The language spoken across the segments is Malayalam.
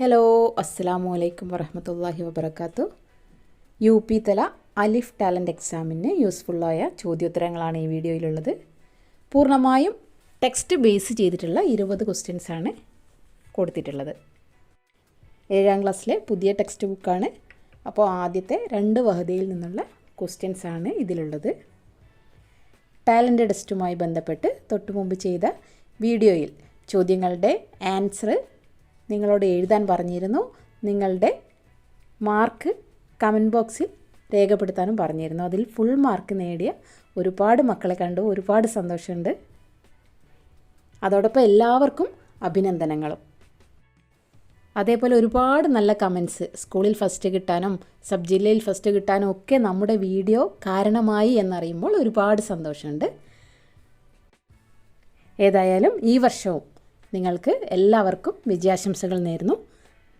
ഹലോ അസ്സാമു അലൈക്കും വറഹമത്തല്ലാഹി വബർക്കാത്തു യു പി തല അലിഫ് ടാലന്റ് എക്സാമിന് യൂസ്ഫുള്ളായ ചോദ്യോത്തരങ്ങളാണ് ഈ വീഡിയോയിലുള്ളത്. പൂർണമായും ടെക്സ്റ്റ് ബേസ് ചെയ്തിട്ടുള്ള ഇരുപത് ക്വസ്റ്റ്യൻസാണ് കൊടുത്തിട്ടുള്ളത്. ഏഴാം ക്ലാസ്സിലെ പുതിയ ടെക്സ്റ്റ് ബുക്കാണ്. അപ്പോൾ ആദ്യത്തെ രണ്ട് വഹതയിൽ നിന്നുള്ള ക്വസ്റ്റ്യൻസാണ് ഇതിലുള്ളത്. ടാലന്റ് ടെസ്റ്റുമായി ബന്ധപ്പെട്ട് തൊട്ടു മുമ്പ് ചെയ്ത വീഡിയോയിൽ ചോദ്യങ്ങളുടെ ആൻസർ നിങ്ങളോട് എഴുതാൻ പറഞ്ഞിരുന്നു. നിങ്ങളുടെ മാർക്ക് കമന്റ് ബോക്സിൽ രേഖപ്പെടുത്താനും പറഞ്ഞിരുന്നു. അതിൽ ഫുൾ മാർക്ക് നേടിയ ഒരുപാട് മക്കളെ കണ്ടു. ഒരുപാട് സന്തോഷമുണ്ട്. അതോടൊപ്പം എല്ലാവർക്കും അഭിനന്ദനങ്ങളും. അതേപോലെ ഒരുപാട് നല്ല കമൻസ് സ്കൂളിൽ ഫസ്റ്റ് കിട്ടാനും സബ് ജില്ലയിൽ ഫസ്റ്റ് കിട്ടാനും ഒക്കെ നമ്മുടെ വീഡിയോ കാരണമായി എന്നറിയുമ്പോൾ ഒരുപാട് സന്തോഷമുണ്ട്. ഏതായാലും ഈ വർഷവും നിങ്ങൾക്ക് എല്ലാവർക്കും വിജയാശംസകൾ നേരുന്നു.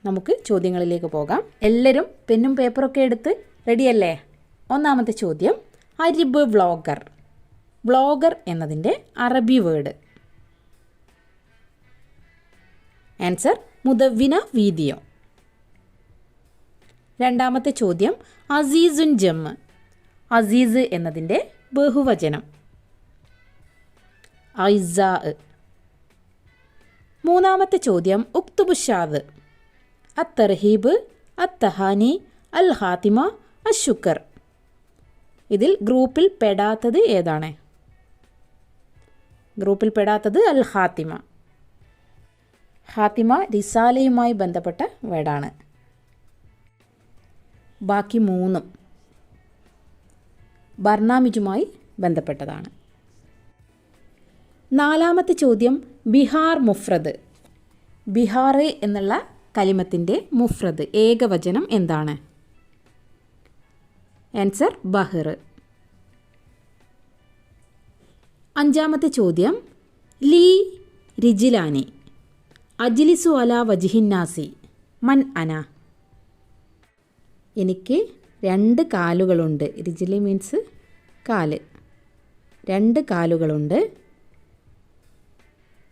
നമുക്ക് ചോദ്യങ്ങളിലേക്ക് പോകാം. എല്ലാവരും പെന്നും പേപ്പറൊക്കെ എടുത്ത് റെഡിയല്ലേ ഒന്നാമത്തെ ചോദ്യം അരിബ് വ്ളോഗർ. വ്ളോഗർ എന്നതിന്റെ അറബി വേർഡ്. ആൻസർ മുദവിന വീതിയോ. രണ്ടാമത്തെ ചോദ്യം അസീസുൻ ജമ്മ് അസീസ് എന്നതിന്റെ ബഹുവചനം. ഐസാ. മൂന്നാമത്തെ ചോദ്യം ഉക്തുബുഷാദ് അത്തർഹീബ് അത്തഹാനി അൽ ഹാത്തിമ അശുക്കർ ഇതിൽ ഗ്രൂപ്പിൽ പെടാത്തത് ഏതാണ്? ഗ്രൂപ്പിൽ പെടാത്തത് അൽ ഹാത്തിമ ഹാത്തിമ റിസാലയുമായി ബന്ധപ്പെട്ട വേടാണ് ബാക്കി മൂന്നും ബർണാമിജുമായി ബന്ധപ്പെട്ടതാണ്. നാലാമത്തെ ചോദ്യം ബിഹാർ മുഫ്രദ്. ബിഹാർ എന്നുള്ള കലിമത്തിന്റെ മുഫ്രദ് ഏകവചനം എന്താണ്? ആൻസർ ബഹർ. അഞ്ചാമത്തെ ചോദ്യം ലീ റിജിലാനി. അജിലിസു അല വജിഹിന്നാസി മൻ അന. എനിക്ക് രണ്ട് കാലുകളുണ്ട്. റിജിലി മീൻസ് കാൽ. രണ്ട് കാലുകളുണ്ട്.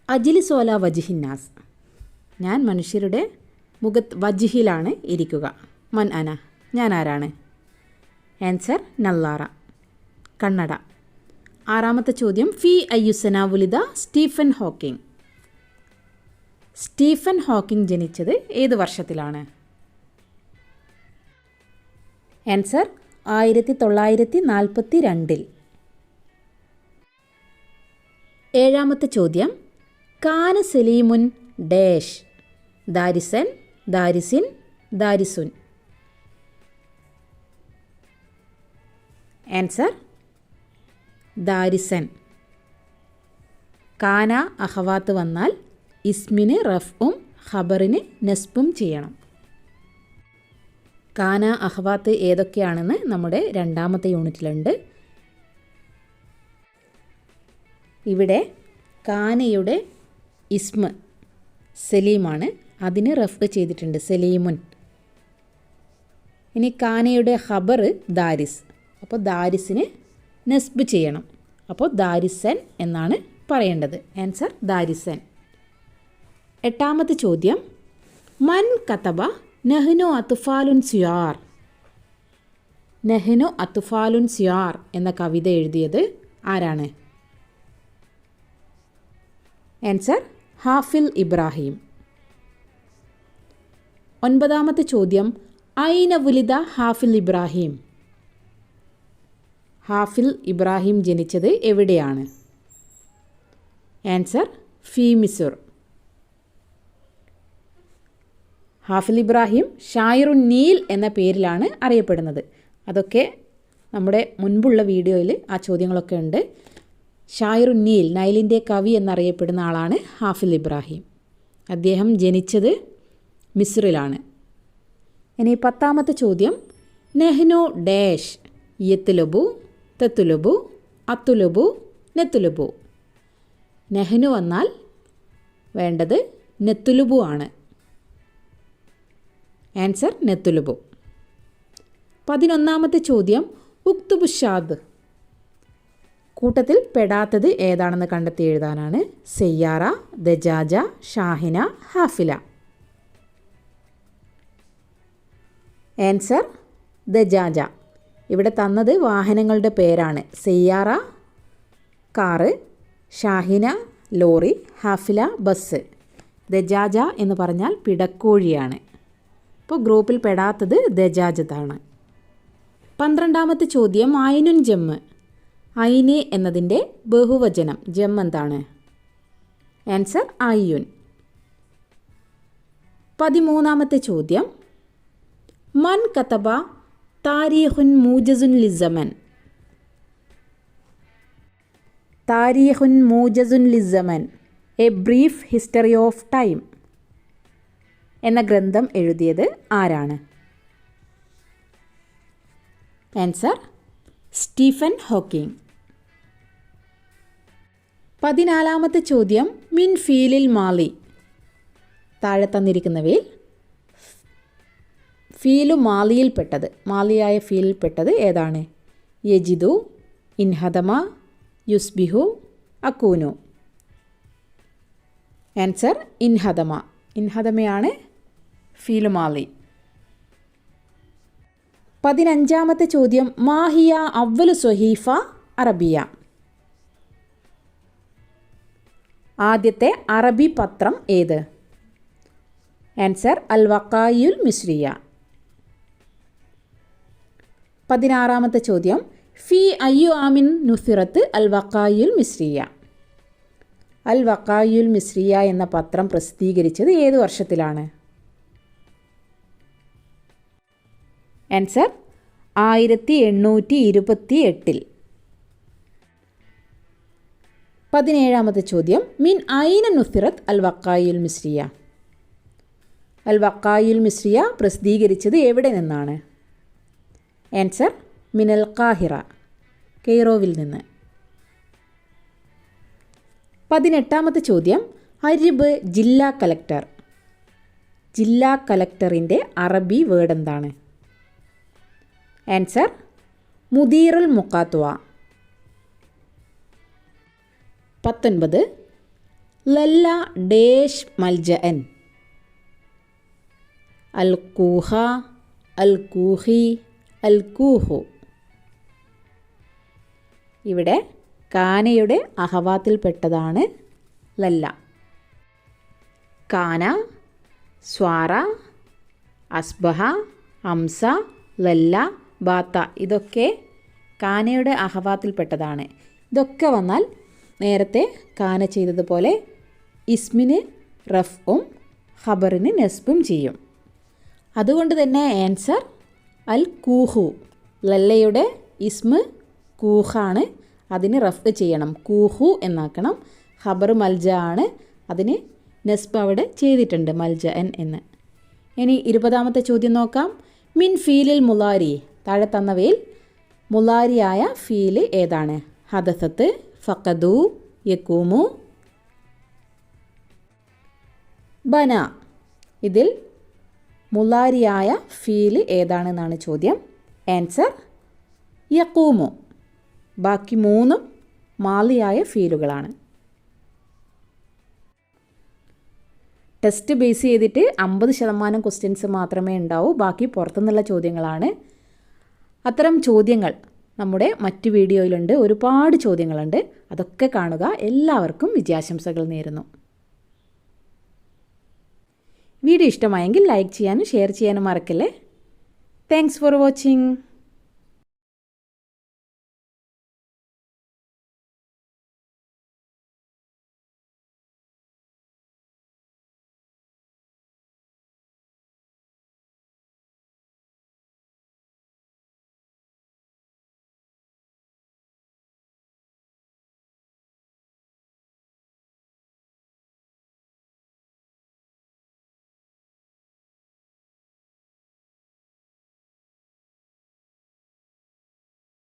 അജിലി സോല വജിഹിന്നാസ് ഞാൻ മനുഷ്യരുടെ മുഖത്ത് വജിഹിലാണ് ഇരിക്കുക. മൻ അന ഞാൻ ആരാണ്? ആൻസർ നല്ലാറ കണ്ണട. ആറാമത്തെ ചോദ്യം ഫി അയ്യുസന വുലിത സ്റ്റീഫൻ ഹോക്കിംഗ്. സ്റ്റീഫൻ ഹോക്കിംഗ് ജനിച്ചത് ഏത് വർഷത്തിലാണ്? ആൻസർ ആയിരത്തി തൊള്ളായിരത്തി നാൽപ്പത്തി രണ്ടിൽ ഏഴാമത്തെ ചോദ്യം കാന സലീമുൻ ഡേഷ്. ദാരിസൻ ദാരിസിൻ ദാരിസുൻ. ആൻസർ ദാരിസൻ. കാന അഹവാത്ത് വന്നാൽ ഇസ്മിന് റഫും ഖബറിന് നസ്ബും ചെയ്യണം. കാന അഹവാത്ത് ഏതൊക്കെയാണെന്ന് നമ്മുടെ രണ്ടാമത്തെ യൂണിറ്റിലുണ്ട്. ഇവിടെ കാനയുടെ ഇസ്മ സലീമാണ് അതിന് റഫ് ചെയ്തിട്ടുണ്ട് സലീമുൻ. ഇനി കാനയുടെ ഹബർ ദാരിസ്. അപ്പോൾ ദാരിസിന് നെസ്ബ് ചെയ്യണം. അപ്പോൾ ദാരിസൻ എന്നാണ് പറയേണ്ടത്. ആൻസർ ദാരിസൻ. എട്ടാമത്തെ ചോദ്യം. മൻ കത്തബ നെഹ്നോ അത്തുഫാലുൻ സിയാർ. നെഹ്നോ അത്തുഫാലുൻ സിയാർ എന്ന കവിത എഴുതിയത് ആരാണ്? ആൻസർ ഹാഫിൽ ഇബ്രാഹിം. ഒൻപതാമത്തെ ചോദ്യം ഐന വുലിത ഹാഫിൽ ഇബ്രാഹിം? ഹാഫിൽ ഇബ്രാഹിം ജനിച്ചത് എവിടെയാണ്? ആൻസർ ഫി മിസുർ ഹാഫിൽ ഇബ്രാഹിം ഷായിറു നീൽ എന്ന പേരിലാണ് അറിയപ്പെടുന്നത്. അതൊക്കെ നമ്മുടെ മുൻപുള്ള വീഡിയോയിൽ ആ ചോദ്യങ്ങളൊക്കെ ഉണ്ട്. ഷായിറുൻ നൈലിന്റെ കവി എന്നറിയപ്പെടുന്ന ആളാണ് ഹാഫിൽ ഇബ്രാഹിം. അദ്ദേഹം ജനിച്ചത് മിസ്രിലാണ്. ഇനി പത്താമത്തെ ചോദ്യം. നെഹ്നു ഡാഷ് യത്തുലബു തെത്തുലബു അത്തുലബു നെത്തുലബു. നെഹ്നു വന്നാൽ വേണ്ടത് നെത്തുലുബു ആണ്. ആൻസർ നെത്തുലുബു. പതിനൊന്നാമത്തെ ചോദ്യം. ഉക്തുബുഷാദ് കൂട്ടത്തിൽ പെടാത്തത് ഏതാണെന്ന് കണ്ടെത്തി എഴുതാനാണ് സെയ്യാറ ദജാജ ഷാഹിന ഹാഫില. ആൻസർ ദജാജ. ഇവിടെ തന്നത് വാഹനങ്ങളുടെ പേരാണ്. സെയ്യാറ കാറ് ഷാഹിന ലോറി ഹാഫില ബസ്. ദജാജ എന്ന് പറഞ്ഞാൽ പിടക്കോഴിയാണ്. ഇപ്പോൾ ഗ്രൂപ്പിൽ പെടാത്തത് ദജാജതാണ്. പന്ത്രണ്ടാമത്തെ ചോദ്യം ആയിനുൻ ജമ്മ്. ഐന് എന്നതിന്റെ ബഹുവചനം ജം എന്താണ്? ആൻസർ ഐയുൻ. പതിമൂന്നാമത്തെ ചോദ്യം. മൻ കതബ താരിഹുൻ മൂജസുൻ ലിസമൻ താരിഹുൻ മൂജസുൻ ലിസമൻ a brief history of time. എന്ന ഗ്രന്ഥം എഴുതിയത് ആരാണ്? Answer Stephen Hawking. പതിനാലാമത്തെ ചോദ്യം മിൻ ഫീലിൽ മാളി. താഴെ തന്നിരിക്കുന്നവയിൽ ഫീലു മാലിയിൽപ്പെട്ടത് മാലിയായ ഫീലിൽപ്പെട്ടത് ഏതാണ്? യജിദു ഇൻഹദമ യുസ്ബിഹു അക്കൂനു. ആൻസർ ഇൻഹദമ. ഇൻഹദമയാണ് ഫീലു മാലി പതിനഞ്ചാമത്തെ ചോദ്യം മാഹിയ അവ്വലു സൊഹീഫ അറബിയ. ആദ്യത്തെ അറബി പത്രം ഏത്? ആൻസർ അൽ വക്കായുൽ മിശ്രിയ. പതിനാറാമത്തെ ചോദ്യം. ഫി അയ്യു ആമിൻ നുസിറത്ത് അൽ വക്കായുൽ മിശ്രിയ. അൽ വക്കായുൽ മിശ്രിയ എന്ന പത്രം പ്രസിദ്ധീകരിച്ചത് ഏത് വർഷത്തിലാണ്? ആൻസർ ആയിരത്തി എണ്ണൂറ്റി ഇരുപത്തി എട്ടിൽ പതിനേഴാമത്തെ ചോദ്യം. മിൻ ഐന നുസിറത്ത് അൽ വക്കായുൽ മിശ്രിയ അൽ വക്കായുൽ മിശ്രിയ പ്രസിദ്ധീകരിച്ചത് എവിടെ നിന്നാണ്? ആൻസർ മിനൽ കാഹിറ കെയ്റോവിൽ നിന്ന്. പതിനെട്ടാമത്തെ ചോദ്യം. അരിബ് ജില്ലാ കലക്ടർ. ജില്ലാ കലക്ടറിന്റെ അറബി വേർഡ് എന്താണ്? ആൻസർ മുദീറുൽ മുക്കാത്വ പത്തൊൻപത്. ലല്ല ഡേഷ് മൽജൻ അൽ കൂഹ അൽ കൂഹി അൽ കൂഹു. ഇവിടെ കാനയുടെ അഹവാത്തിൽപ്പെട്ടതാണ് ലല്ല. കാന സ്വാറ അസ്ബഹ അംസ ലല്ല ബാത്ത ഇതൊക്കെ കാനയുടെ അഹവാത്തിൽപ്പെട്ടതാണ്. ഇതൊക്കെ വന്നാൽ നേരത്തെ കാന ചെയ്തതുപോലെ ഇസ്മിന് റഫും ഖബറിന് നെസ്ബും ചെയ്യും. അതുകൊണ്ട് തന്നെ ആൻസർ അൽ കൂഹു. ലല്ലയുടെ ഇസ്മ് കൂഹാണ്. അതിന് റഫ് ചെയ്യണം. കൂഹു എന്നാക്കണം. ഖബർ മൽജ ആണ്. അതിന് നെസ്ബ് അവിടെ ചെയ്തിട്ടുണ്ട്. മൽജ എൻ എന്ന്. ഇനി ഇരുപതാമത്തെ ചോദ്യം നോക്കാം. മിൻ ഫീലിൽ മുലാരി താഴെ തന്നവയിൽ മുലാരിയായ ഫീൽ ഏതാണ്? ഹദസത്ത് ഫക്കദു യക്കൂമു ബന. ഇതിൽ മുലാരിയായ ഫീൽ ഏതാണെന്നാണ് ചോദ്യം. ആൻസർ യക്കൂമു ബാക്കി മൂന്നും മാലിയായ ഫീലുകളാണ്. ടെസ്റ്റ് ബേസ് ചെയ്തിട്ട് അമ്പത് ശതമാനം ക്വസ്റ്റ്യൻസ് മാത്രമേ ഉണ്ടാവൂ ബാക്കി പുറത്തുനിന്നുള്ള ചോദ്യങ്ങളാണ്. അത്തരം ചോദ്യങ്ങൾ നമ്മുടെ മറ്റു വീഡിയോയിലുണ്ട്. ഒരുപാട് ചോദ്യങ്ങളുണ്ട്. അതൊക്കെ കാണുക എല്ലാവർക്കും വിജയാശംസകൾ നേരുന്നു. വീഡിയോ ഇഷ്ടമായെങ്കിൽ ലൈക്ക് ചെയ്യാനും ഷെയർ ചെയ്യാനും മറക്കല്ലേ? Thanks for watching